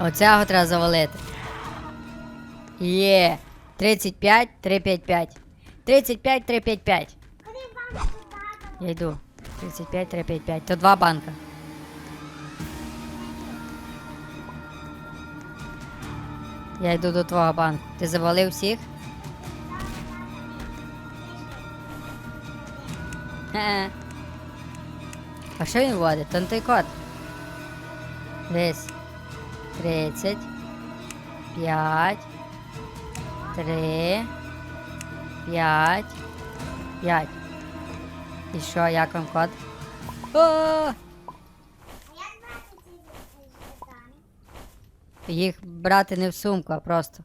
Оцього треба завалити. Є. 35, 355. 35, 355. Я йду. 35, 355. То два банка. Я йду до твого банку. Ти завалив всіх? А що він вводить? То не той код. Десь. 30. 5. 3. 5. 5. І що, як вам код? О! Їх брати не в сумку, а просто.